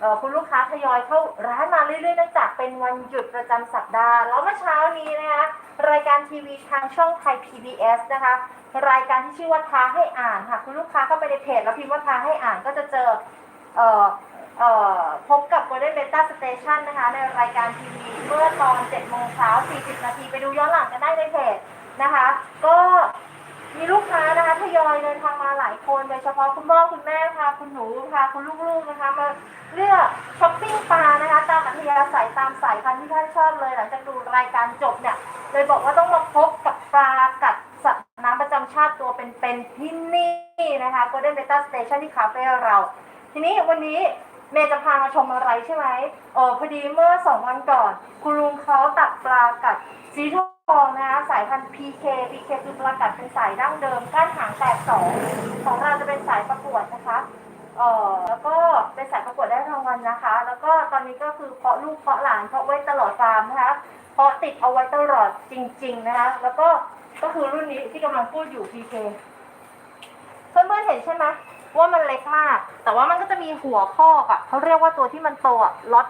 เอ่อคุณลูกค้าทยอยเข้าร้านมาเรื่อยๆเนื่องจากเป็นวันหยุดประจำสัปดาห์ แล้วเมื่อเช้านี้นะคะรายการทีวีทางช่องไทย PBS นะคะ รายการที่ชื่อว่าท้าให้อ่านค่ะคุณลูกค้าเข้าไปในเพจแล้วพิมพ์ว่าท้าให้อ่านก็จะเจอเอ่อเอ่อพบกับ Golden Beta Station นะคะ ในรายการทีวีเมื่อตอน7โมงเช้า40 นาทีไปดูย้อนหลังกันได้ในเพจนะคะ ก็ มีลูกค้านะคะทยอยเดินทางมาหลายคนโดยเฉพาะคุณพ่อคุณแม่พาคุณหนูพาคุณลูกๆนะคะมาเลือกช้อปปิ้งปลานะคะตามอัธยาศัยตามสายพันธุ์ที่ท่านชอบเลยหลังจากดูรายการจบเนี่ยเลยบอกว่าต้องมาพบกับปลากัดสัตว์น้ำประจำชาติตัวเป็นๆที่นี่นะคะ Golden Beta Station ที่คาเฟ่เรา ทีนี้วันนี้เมย์จะพามาชมอะไรใช่ไหมเออพอดีเมื่อสองวันก่อน คุณลุงเขาตักปลากัดสีทอง นะคะสายพันธุ์ PK PK คือปลากัดเป็นสายดั้งเดิมก้านหางแตกสองของเราจะเป็นสายประกวดนะคะเอ่อแล้วก็เป็นสายประกวดได้รางวัลนะคะ แล้วก็ตอนนี้ก็คือเพาะลูกเพาะหลานเพาะไว้ตลอดฟาร์มนะคะเพาะติดเอาไว้ตลอดจริง ๆนะคะ แล้วก็ก็คือรุ่นนี้ที่กำลังพูดอยู่ PK เพื่อนๆเห็นใช่ไหมว่ามันเล็กมาก แต่ว่ามันก็จะมีหัวข้อกอะ่ะเขาเรียกว่าตัวที่มันโตอะล็อต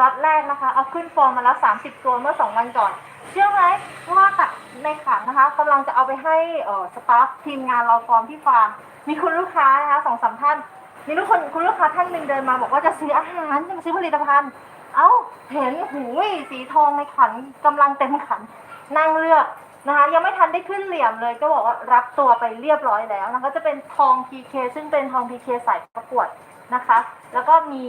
ล็อตแรกนะคะ เอาขึ้นฟอร์มมาแล้ว 30 ตัวเมื่อ 2 วันก่อน เชื่อไหมว่าตักในขันนะคะกำลังจะเอาไปให้เอ่อสตาฟทีมงานเราฟอร์มที่ฟาร์ม มีคุณลูกค้านะคะสองสามท่าน มีลูกคนคุณลูกค้าท่านหนึ่งเดินมาบอกว่าจะซื้ออาหารจะมาซื้อผลิตภัณฑ์ เอ้าเห็นหูยสีทองในขันกำลังเต็มขันนั่งเลือกนะคะยังไม่ทันได้ขึ้นเหลี่ยมเลย ก็บอกว่ารับตัวไปเรียบร้อยแล้วนะคะจะเป็นทอง PK ซึ่งเป็นทอง PK สายประกวด นะคะ แล้วก็มี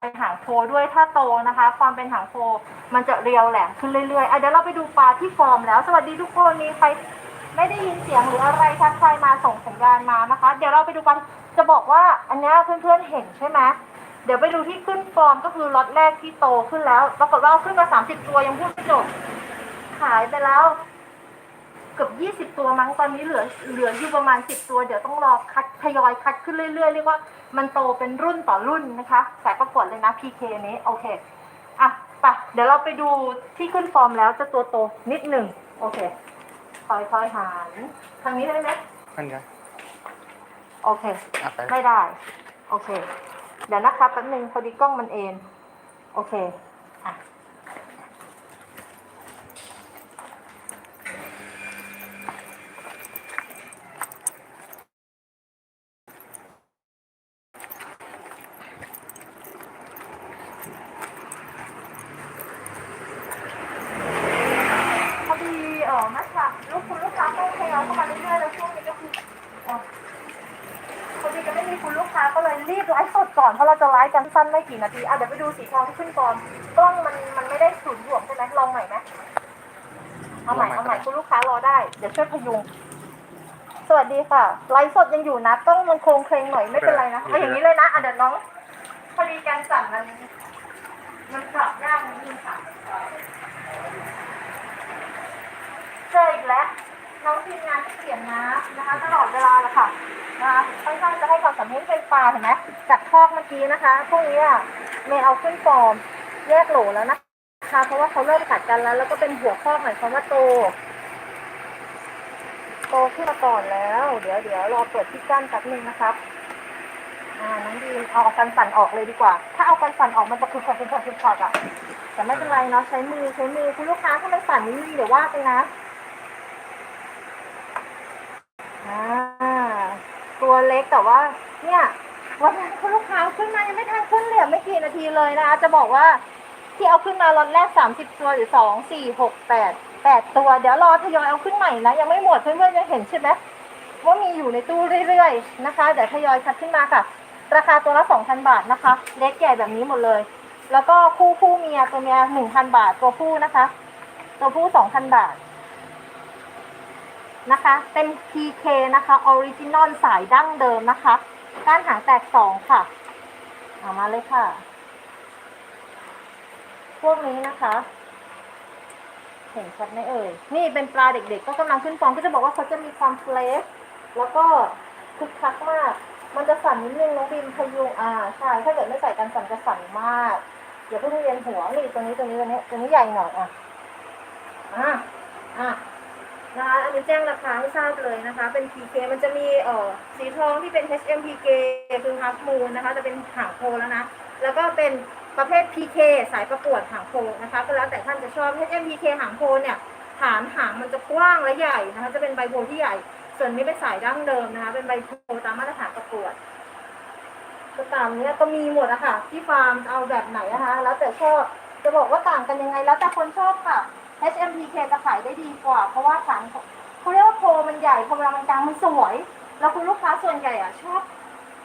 เป็นหางโพด้วยถ้าโตนะคะ ความเป็นหางโพมันจะเรียวแหลมขึ้นเรื่อยๆอะเดี๋ยวเราไปดูปลาที่ฟอร์มแล้ว สวัสดีทุกคนมีใครไม่ได้ยินเสียงหรืออะไรทักทายมาส่งสัญญาณมานะคะ เดี๋ยวเราไปดูกันจะบอกว่าอันนี้เพื่อนๆเห็นใช่ไหมเดี๋ยวไปดูที่ขึ้นฟอร์มก็คือล็อตแรกที่โตขึ้นแล้วปรากฏว่าเอาขึ้นมา 30 ตัวยังพูดไม่จบขายไปแล้ว เกือบ20ตัวมั้งตอนนี้เหลือเหลืออยู่ประมาณ10ตัว เดี๋ยวต้องรอคัดทยอยคัดขึ้นเรื่อยๆเรียกว่ามันโตเป็นรุ่นต่อรุ่นนะคะสายประกวดเลยนะ PK นี้โอเคอะไปเดี๋ยวเราไปดูที่ขึ้นฟอร์มแล้วจะตัวโตนิดหนึ่งโอเคค่อยๆหันทางนี้ได้ไหมนั่นไงโอเค อะไปไม่ได้ โอเค เดี๋ยวนะครับแป๊บนึงพอดีกล้องมันเอ็นโอเค อะ พอดีเออมาค่ะลูกคุณลูกค้าก็ทยอยเข้ามาเรื่อยๆแล้วช่วงนี้ก็คืออ๋อพอดีจะไม่มี คุณลูกค้าก็เลยรีบไลฟ์สดก่อนเพราะเราจะไลฟ์กันสั้นไม่กี่นาทีอะเดี๋ยวไปดูสีทองที่ขึ้นก่อนกล้องมันมันไม่ได้สูนย์บวกใช่ไหมลองใหม่ไหมเอาใหม่เอาใหม่คุณลูกค้ารอได้ เดี๋ยวช่วยพยุงสวัสดีค่ะไลฟ์สดยังอยู่นะกล้องมันโครงเคลงหน่อยไม่เป็นไรนะเอาอย่างนี้เลยนะอะเดี๋ยวน้องพอดีการสั่นมันมันปรับยากนิดนึงค่ะเจออีกแล้ว น้องทีมงานที่เขียนนะนะคะ ตลอดเวลาเลยค่ะนะคะค่อนข้างจะให้ความสำคัญเป็นปลาเห็นไหมจากคอกเมื่อกี้นะคะพวกนี้อะเมย์เอาขึ้นฟอร์มแยกโหลแล้วนะคะเพราะว่าเขาเริ่มกัดกันแล้ว แล้วก็เป็นหัวคอกหมายความว่าโต โตขึ้นมาก่อนแล้ว เดี๋ยวเดี๋ยวรอเปิดที่กั้นแป๊บนึงนะครับอ่าน้องดีมเอากันสั่นออกเลยดีกว่า ถ้าเอากันสั่นออกมันจะคือขอดคือขอดคือขออะแต่ไม่เป็นไรเนาะใช้มือใช้มือคุณลูกค้าถ้ามันสั่นนิดนึงเดี๋ยวว่าไปนะ อ่า ตัวเล็กแต่ว่าเนี่ยวันนั้นคุณลูกค้าขึ้นมายังไม่ทันขึ้นเหลี่ยมไม่กี่นาทีเลยนะคะจะบอกว่าที่เอาขึ้นมาล็อตแรกสามสิบตัวหรือสองสี่หกแปดแปดตัว เดี๋ยวรอทยอยเอาขึ้นใหม่นะยังไม่หมดเพื่อนๆยังเห็นใช่ไหมว่ามีอยู่ในตู้เรื่อยๆนะคะเดี๋ยวทยอยคัดขึ้นมาค่ะ ราคาตัวละสองพันบาทนะคะ เล็กใหญ่แบบนี้หมดเลย แล้วก็คู่ผู้เมียตัวเมียหนึ่งพันบาทตัวผู้นะคะ ตัวผู้สองพันบาท นะคะเป็น PK นะคะออริจินอลสายดั้งเดิมนะคะ ก้านหางแตกสองค่ะเอามาเลยค่ะ พวกนี้นะคะเห็นชัดไหมเอ่ย นี่เป็นปลาเด็กๆ ก็กำลังขึ้นฟองก็จะบอกว่าเขาจะมีความเฟรชแล้วก็คึกคักมาก มันจะสั่นนิดนึงน้องบิมพยุงอ่าใช่ถ้าเกิดไม่ใส่กันสั่นจะสั่นมากเดี๋ยวเพิ่งเรียนหัวนี่ตัวนี้ตัวนี้ตัวนี้ตัวนี้ใหญ่หน่อยอะอะอะ นะคะอันนี้แจ้งราคาให้ทราบเลยนะคะ เป็น PK มันจะมีเอ่อสีทองที่เป็น HMPK คือ Half Moon นะคะ จะเป็นหางโพแล้วนะ แล้วก็เป็นประเภท PK สายประกวดหางโพนะคะ ก็แล้วแต่ท่านจะชอบ HMPK หางโพเนี่ยฐานหางมันจะกว้างและใหญ่นะคะ จะเป็นใบโพที่ใหญ่ ส่วนนี้เป็นสายดั้งเดิมนะคะ เป็นใบโพตามมาตรฐานประกวดก็ตามเนี้ยก็มีหมดอะค่ะที่ฟาร์มเอาแบบไหนนะคะ แล้วแต่ชอบ จะบอกว่าต่างกันยังไง แล้วแต่คนชอบค่ะ HMPK จะขายได้ดีกว่า เพราะว่าฐานเขาเรียกว่าโพมันใหญ่พอเวลามันกลางมันสวย แล้วคุณลูกค้าส่วนใหญ่อะชอบ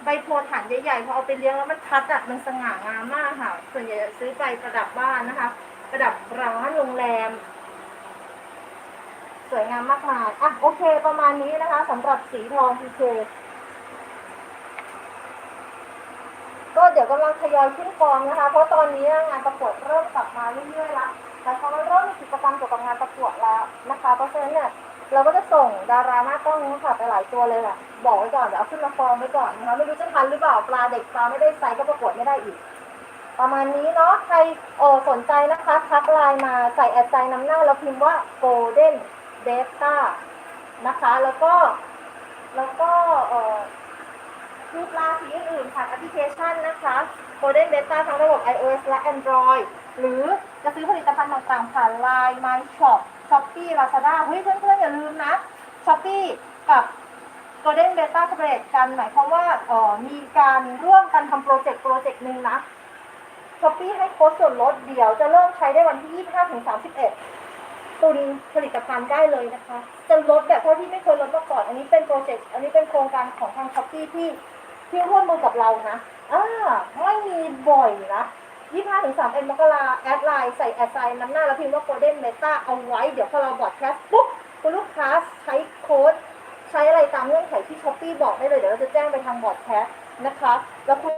ใบโพฐานใหญ่ๆพอเอาไปเลี้ยงแล้วมันพัดอะมันสง่างามมากค่ะ ส่วนใหญ่จะซื้อไปประดับบ้านนะคะ ประดับร้านโรงแรม สวยงามมากมายอะโอเคประมาณนี้นะคะสำหรับสีทอง PK ก็เดี๋ยวกำลังทยอยขึ้นกองนะคะ เพราะตอนนี้งานประกวดเริ่มกลับมาเรื่อยๆแล้ว แต่เขาเริ่มมีกิจกรรมเกี่ยวกับงานประกวดแล้วนะคะ เพราะฉะนั้นเนี่ยเราก็จะส่งดาราหน้ากล้องนี้ค่ะไปหลายตัวเลยแหละบอกไว้ก่อนเดี๋ยวเอาขึ้นมาฟอร์มไว้ก่อนนะคะไม่รู้จะทันหรือเปล่าปลาเด็กปลาไม่ได้ไซส์ก็ประกวดไม่ได้อีก ประมาณนี้เนาะใครเออสนใจนะคะทักไลน์มาใส่แอดไซน์นำหน้าแล้วพิมพ์ว่า golden data นะคะ แล้วก็แล้วก็เออรูปลาสีอื่นๆผ่านแอปพลิเคชันนะคะ Golden Beta ทั้งระบบ iOS และ Android หรือ จะซื้อผลิตภัณฑ์ต่างๆผ่าน Line My Shop Shopee Lazada เฮ้ยเพื่อนๆอย่าลืมนะ Shopee กับ Golden Beta เ o เ a t กันหมายความว่าเออมีการร่วมกันทำโปรเจกต์โปรเจกต์หนึ่งนะ Shopee ให้โค้ดส่วนลดเดี๋ยวจะเริ่มใช้ได้วันที่ 25ถึง31 ตุนผลิตภัณฑ์ได้เลยนะคะ จะลดแบบเท่าที่ไม่เคยลดมาก่อน อันนี้เป็นโปรเจกต์ อันนี้เป็นโครงการของทาง Shopee ที่ที่ร่วมมือกับเรานะอ่าไม่มีบ่อยนะ 25ถึง3เอ็มมกราแอดไลน์ใส่แอดไซน์น้ำหน้าแล้วพิมพ์ว่า Golden Meta เอาไว้ เดี๋ยวพอเราบอดแคสต์ปุ๊บคุณลูกค้าใช้โค้ด ใช้อะไรตามเงื่อนไขที่ Shopee บอกได้เลย เดี๋ยวเราจะแจ้งไปทางบอดแคสต์นะคะ แล้วคุณ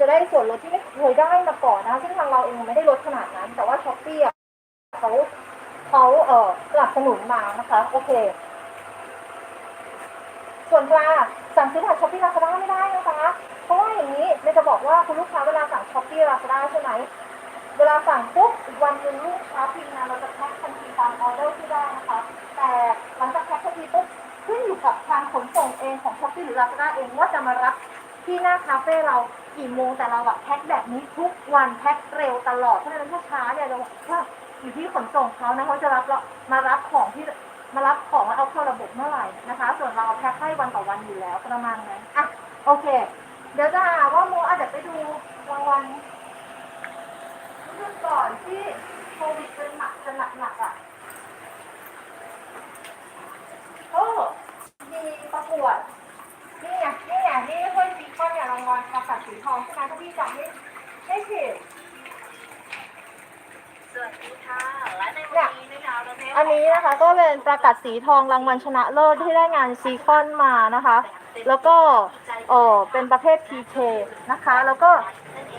จะได้ส่วนลดที่ไม่เคยได้มาก่อนนะคะซึ่งทางเราเองไม่ได้ลดขนาดนั้น แต่ว่า Shopee อะเขาเขาเอ่อสนับสนุนมานะคะ โอเค ส่วนปลาสั่งซื้อผ่านช้อปปี้ลาซาด้าไม่ได้นะคะเพราะว่าอย่างนี้เมย์จะบอกว่าคุณลูกค้าเวลาสั่งช้อปปี้ลาซาด้าใช่ไหมเวลาสั่งปุ๊บวันหนึ่งลูกค้าพิมพ์มาเราจะแพ็คทันทีตามออเดอร์ที่ได้นะคะแต่หลังจากแพ็คทันทีปุ๊บขึ้นอยู่กับทางขนส่งเองของช้อปปี้หรือลาซาด้าเองว่าจะมารับที่หน้าคาเฟ่เรากี่โมงแต่เราอะแพ็คแบบนี้ทุกวันแพ็คเร็วตลอดเพราะฉะนั้นถ้าช้าเนี่ยเราว่าอยู่ที่ขนส่งเขานะเขาจะรับเรามารับของที่ มารับของแล้วเอาเข้าระบบเมื่อไหร่นะคะ ส่วนเราแพ็คให้วันต่อวันอยู่แล้วประมาณนั้นอะโอเค เดี๋ยวจะหาว่าโมอาจจะไปดูรางวัลรุ่นก่อนที่โควิดเป็นหนักจะหนักหนักอะโอ้มีประกวดนี่ไงนี่ไงนี่ถ้วยซีคอนเนี่ยรางวัลกระสับสีทองใช่ไหมถ้าพี่จำไม่ไม่ผิด สวัสดีค่ะและในวันนี้นะคะเราได้อันนี้นะคะก็เป็นประกาศสีทองรางวัลชนะเลิศที่ได้งานซีคอนมานะคะ แล้วก็เออเป็นประเภท PK นะคะ แล้วก็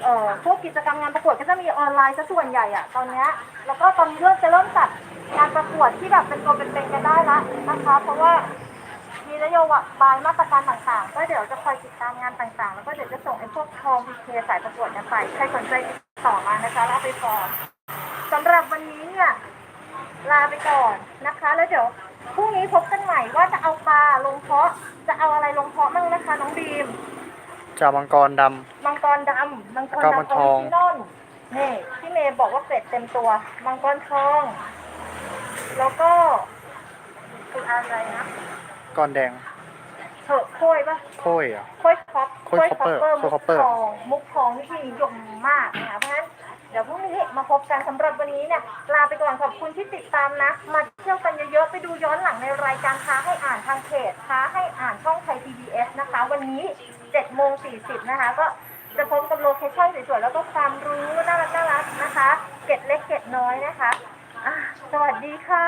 เออพวกกิจกรรมงานประกวดก็จะมีออนไลน์ซะส่วนใหญ่อะตอนเนี้ยแล้วก็ตอนนี้เริ่มจะเริ่มจัดงานประกวดที่แบบเป็นตัวเป็นๆกันได้ละนะคะ เพราะว่ามีนโยบายมาตรการต่างๆ ก็เดี๋ยวจะคอยติดตามงานต่างๆ แล้วก็เดี๋ยวจะส่งไอ้พวกทอง PK สายประกวดกันไป ใครสนใจติดต่อมานะคะแล้วไปฟอร์ม สำหรับวันนี้เนี่ยลาไปก่อนนะคะ แล้วเดี๋ยวพรุ่งนี้พบกันใหม่ว่าจะเอาปลาลงเพาะ จะเอาอะไรลงเพาะมั่งนะคะ น้องบีมจ่ามังกรดมังกรดำ มังกรแล้วก็มังดำทอออง ริจินอลนี่พี่เมย์บอกว่าเป็ดเต็มตัว มังกรทอง แล้วก็คืออะไรนะำก้อนแดงเถอะโค้ยปะ โค้ยเหรอะโค้ยคอปโค้ย copper มุโค้ยก copper ทองมุกทองนี่ที่นิยมมากนะคะเพราะฉะนั้น เดี๋ยวพรุ่งนี้มาพบกันสำหรับวันนี้เนี่ยลาไปก่อนขอบคุณที่ติดตามนะ มาเที่ยวกันเยอะๆไปดูย้อนหลังในรายการท้าให้อ่านทางเพจท้าให้อ่านช่องไทย PBS นะคะ วันนี้7โมง40นะคะ ก็จะพบกับโลเคชั่นสวยๆแล้วก็ความรู้น่ารักน่ารักๆนะคะเกร็ดเล็กเกร็ดน้อยนะคะอะสวัสดีค่ะ